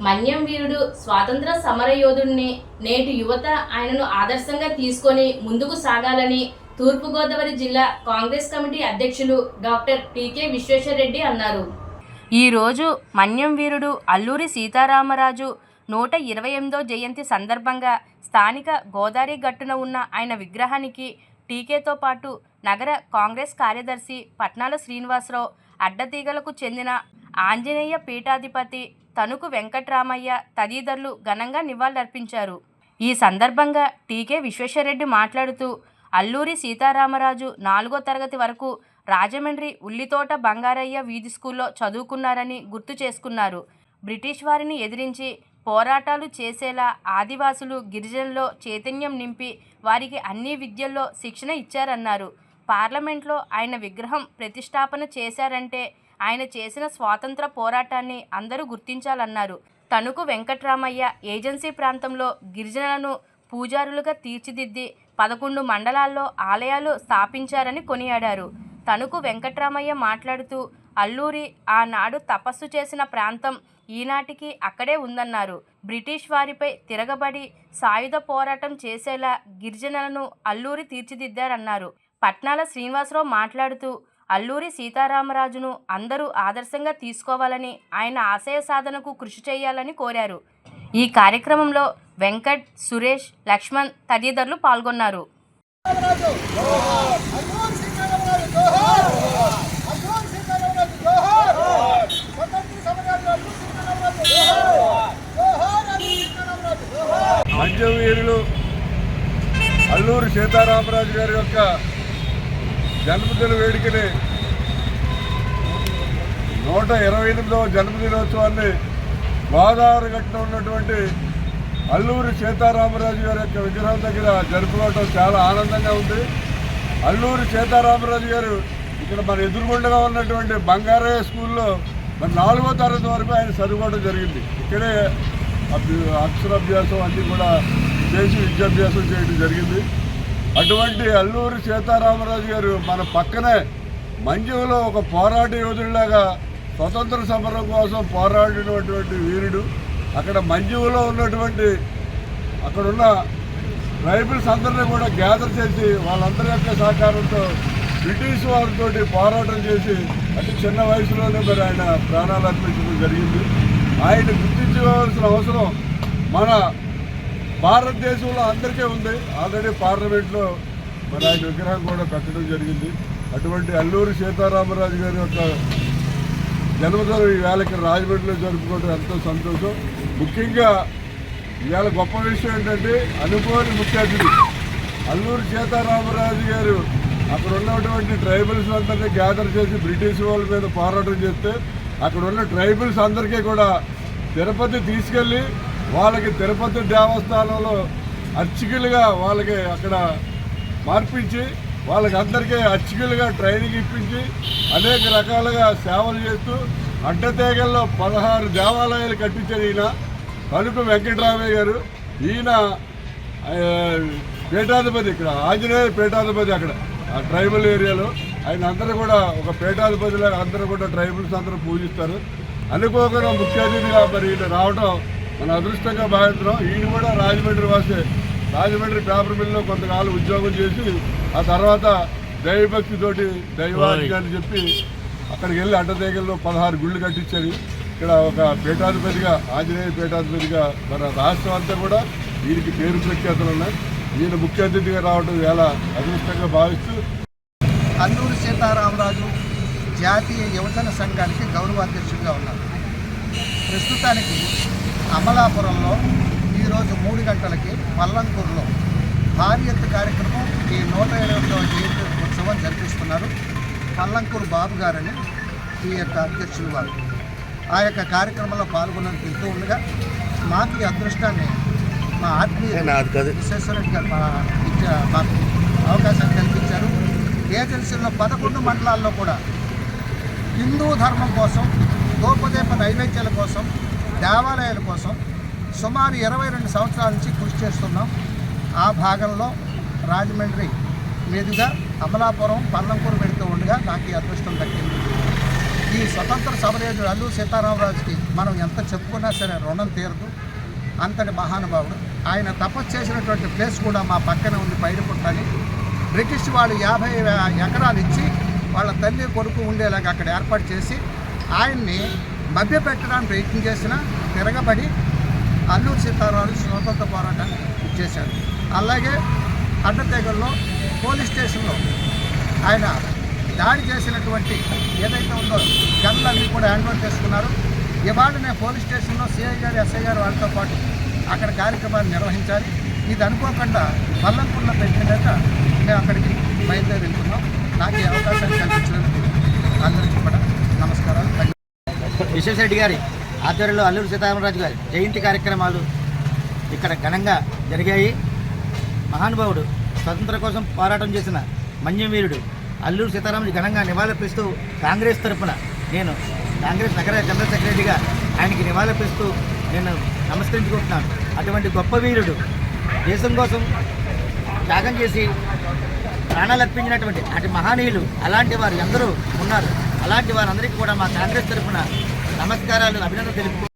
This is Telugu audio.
మన్యం వీరుడు స్వాతంత్ర సమరయోధుడిని నేటి యువత ఆయనను ఆదర్శంగా తీసుకొని ముందుకు సాగాలని తూర్పుగోదావరి జిల్లా కాంగ్రెస్ కమిటీ అధ్యక్షులు డాక్టర్ టీకే విశ్వేశ్వరరెడ్డి అన్నారు. ఈరోజు మన్యం వీరుడు అల్లూరి సీతారామరాజు నూట ఇరవై ఎనిమిదో జయంతి సందర్భంగా స్థానిక గోదావరి గట్టున ఉన్న ఆయన విగ్రహానికి టీకేతో పాటు నగర కాంగ్రెస్ కార్యదర్శి పట్నాల శ్రీనివాసరావు అడ్డతీగలకు చెందిన ఆంజనేయ పీఠాధిపతి తణుకు వెంకట్రామయ్య తదితరులు ఘనంగా నివాళులర్పించారు. ఈ సందర్భంగా టీకే విశ్వేశ్వరరెడ్డి మాట్లాడుతూ అల్లూరి సీతారామరాజు నాలుగో తరగతి వరకు రాజమండ్రి ఉల్లితోట బంగారయ్య వీధి స్కూల్లో చదువుకున్నారని గుర్తు చేసుకున్నారు. బ్రిటిష్ వారిని ఎదిరించి పోరాటాలు చేసేలా ఆదివాసులు గిరిజనుల్లో చైతన్యం నింపి వారికి అన్ని విద్యల్లో శిక్షణ ఇచ్చారన్నారు. పార్లమెంట్లో ఆయన విగ్రహం ప్రతిష్టాపన చేశారంటే ఆయన చేసిన స్వాతంత్ర పోరాటాన్ని అందరూ గుర్తించాలన్నారు. తణుకు వెంకట్రామయ్య ఏజెన్సీ ప్రాంతంలో గిరిజనులను పూజారులుగా తీర్చిదిద్ది పదకొండు మండలాల్లో ఆలయాలు స్థాపించారని కొనియాడారు. తణుకు వెంకట్రామయ్య మాట్లాడుతూ అల్లూరి ఆనాడు తపస్సు చేసిన ప్రాంతం ఈనాటికి అక్కడే ఉందన్నారు. బ్రిటిష్ వారిపై తిరగబడి సాయుధ పోరాటం చేసేలా గిరిజనులను అల్లూరి తీర్చిదిద్దారన్నారు. పట్నాల శ్రీనివాసరావు మాట్లాడుతూ అల్లూరి సీతారామరాజును అందరూ ఆదర్శంగా తీసుకోవాలని ఆయన ఆశయ సాధనకు కృషి చేయాలని కోరారు. ఈ కార్యక్రమంలో వెంకట్ సురేష్ లక్ష్మణ్ తదితరులు పాల్గొన్నారు. అర్జున్ సీతారామరాజు అల్లూరి సీతారామరాజు గారి యొక్క జన్మదిన వేడుకని నూట ఇరవై ఎనిమిదవ జన్మదినోత్సవాన్ని గోదావరి ఉన్నటువంటి అల్లూరి సీతారామరాజు గారి యొక్క విగ్రహం దగ్గర జరుపుకోవటం చాలా ఆనందంగా ఉంది. అల్లూరి సీతారామరాజు గారు ఇక్కడ మన ఎదురుగుండగా ఉన్నటువంటి బంగారయ్య స్కూల్లో మరి నాలుగో తరగతి వరకు ఆయన చదువుకోవడం జరిగింది. ఇక్కడే అక్షరాభ్యాసం అన్నీ కూడా చేసి విద్యాభ్యాసం చేయడం జరిగింది. అటువంటి అల్లూరి సీతారామరాజు గారు మన పక్కనే మంజులో ఒక పోరాట యోధుడిలాగా స్వతంత్ర సమరం కోసం పోరాడినటువంటి వీరుడు. అక్కడ మంజువులో ఉన్నటువంటి అక్కడున్న ట్రైబల్స్ అందరినీ కూడా గ్యాదర్ చేసి వాళ్ళందరి యొక్క సహకారంతో బ్రిటిష్ వారితో పోరాటం చేసి అతి చిన్న వయసులోనే మరి ఆయన ప్రాణాలు అర్పించడం జరిగింది. ఆయన గుర్తించవలసిన అవసరం మన భారతదేశంలో అందరికీ ఉంది. ఆల్రెడీ పార్లమెంట్లో మరి ఆయన విగ్రహం కూడా పెట్టడం జరిగింది. అటువంటి అల్లూరి సీతారామరాజు గారి యొక్క జన్మదినం ఈ వేళకి రాజమండ్రిలో జరుపుకోవడం ఎంతో సంతోషం. ముఖ్యంగా ఇవాళ గొప్ప విషయం ఏంటంటే అనుకోని ముఖ్య అతిథి అల్లూరి సీతారామరాజు గారు అక్కడ ఉన్నటువంటి ట్రైబల్స్ అందరినీ గ్యాదర్ చేసి బ్రిటిష్ వాళ్ళ మీద పోరాటం చేస్తే అక్కడ ఉన్న ట్రైబల్స్ అందరికీ కూడా తిరుపతి తీసుకెళ్ళి వాళ్ళకి తిరుపతి దేవస్థానంలో అర్చకులుగా వాళ్ళకి అక్కడ మార్పించి వాళ్ళకి అందరికీ అర్చకులుగా ట్రైనింగ్ ఇప్పించి అనేక రకాలుగా సేవలు చేస్తూ అడ్డతేగల్లో పదహారు దేవాలయాలు కట్టించారు ఈయన. తణుకు వెంకటరామయ్య గారు ఈయన ఆ, పీఠాధిపతి ఇక్కడ ఆంజనేయ పీఠాధిపతి అక్కడ ఆ ట్రైబల్ ఏరియాలో. ఆయన అందరూ కూడా ఒక పీఠాధిపతిలాగా అందరూ కూడా ట్రైబల్స్ అందరూ పూజిస్తారు. అనుకోకుండా ముఖ్య అతిథిగా మరి రావడం మన అదృష్టంగా భావిస్తున్నాం. ఈయన కూడా రాజమండ్రి వాసే. రాజమండ్రి పేపర్ మిల్లో కొంతకాలం ఉద్యోగం చేసి ఆ తర్వాత దైవభక్తితోటి దైవానికి అని చెప్పి అక్కడికి వెళ్ళి అడ్డదేగల్లో పదహారు గుళ్ళు కట్టించారు. ఇక్కడ ఒక పీఠాధిపతిగా ఆంజనేయ పీఠాధిపతిగా మన రాష్ట్రం అంతా కూడా వీరికి పేరు ప్రఖ్యాతలు ఉన్నాయి. ఈయన ముఖ్య అతిథిగా రావడం చాలా అదృష్టంగా భావిస్తూ అల్లూరి సీతారామరాజు జాతీయ యువజన సంఘానికి గౌరవ అధ్యక్షుడిగా ఉన్నారు ప్రస్తుతానికి అమలాపురంలో ఈరోజు మూడు గంటలకి పల్లంకూరులో భారీ ఎత్తు కార్యక్రమం ఈ నూట ఎనిమిదవ జయంతి ఉత్సవం జరిపిస్తున్నారు పల్లంకూరు బాబు గారని ఈ యొక్క అధ్యక్షులు వారు. ఆ యొక్క కార్యక్రమంలో పాల్గొన్నందుకు వెళ్తూ ఉండగా మాకు ఈ అదృష్టాన్ని మా ఆత్మీయ విశ్వేశ్వరరెడ్డి గారు మాకు అవకాశాన్ని కల్పించారు. ఏజెన్సీలో పదకొండు మండలాల్లో కూడా హిందూ ధర్మం కోసం గోపదీప నైవేద్యాల కోసం దేవాలయాల కోసం సుమారు ఇరవై రెండు సంవత్సరాల నుంచి కృషి చేస్తున్నాం. ఆ భాగంలో రాజమండ్రి మీదుగా అమలాపురం పల్లంకూరు వెళుతూ ఉండగా నాకు ఈ అదృష్టం దక్కింది. ఈ స్వతంత్ర సమరయోధుడు అల్లు సీతారామరాజుకి మనం ఎంత చెప్పుకున్నా సరే రుణం తీరదు. అంతటి మహానుభావుడు. ఆయన తపస్సు చేసినటువంటి ప్లేస్ కూడా మా పక్కన ఉంది పైడిపుట్టని బ్రిటిష్ వాళ్ళు యాభై ఎకరాలు ఇచ్చి వాళ్ళ తల్లి కొడుకు ఉండేలాగా అక్కడ ఏర్పాటు చేసి ఆయన్ని మభ్యపెట్టడానికి ప్రయత్నం చేసిన తిరగబడి అల్లూరు సీతారామరాజు స్వతంత్ర పోరాటాన్ని చేశారు. అలాగే అడ్డతెగల్లో పోలీస్ స్టేషన్లో ఆయన దాడి చేసినటువంటి ఏదైతే ఉందో గన్లు అన్నీ కూడా హ్యాండ్ఓవర్ చేసుకున్నారు. ఇవాళ నేను పోలీస్ స్టేషన్లో సిఐ గారు ఎస్ఐ గారు వాళ్ళతో పాటు అక్కడ కార్యక్రమాన్ని నిర్వహించాలి. ఇది అనుకోకుండా పల్లంపూర్లో పెట్టిన మేము అక్కడికి బయలుదేరి వెళ్తున్నాం నాకు ఈ అవకాశాన్ని కల్పించినందుకు అందరికీ కూడా నమస్కారాలు ధన్యవాదాలు. విశ్వేశ్వరరెడ్డి గారి ఆధ్వర్యంలో అల్లూరు సీతారామరాజు గారి జయంతి కార్యక్రమాలు ఇక్కడ ఘనంగా జరిగాయి. మహానుభావుడు స్వతంత్ర కోసం పోరాటం చేసిన మన్యవీరుడు అల్లూరు సీతారామరాజు ఘనంగా నివాళులర్పిస్తూ కాంగ్రెస్ తరపున నేను కాంగ్రెస్ నగర జనరల్ సెక్రటరీగా ఆయనకి నివాళులర్పిస్తూ నేను నమస్కరించుకుంటున్నాను. అటువంటి గొప్ప వీరుడు దేశం కోసం త్యాగం చేసి ప్రాణాలు అర్పించినటువంటి అటు మహనీయులు అలాంటి వారు ఎందరూ ఉన్నారు. అలాంటి వారందరికీ కూడా మా కాంగ్రెస్ తరఫున నమస్కారాలు అభినందన తెలుపు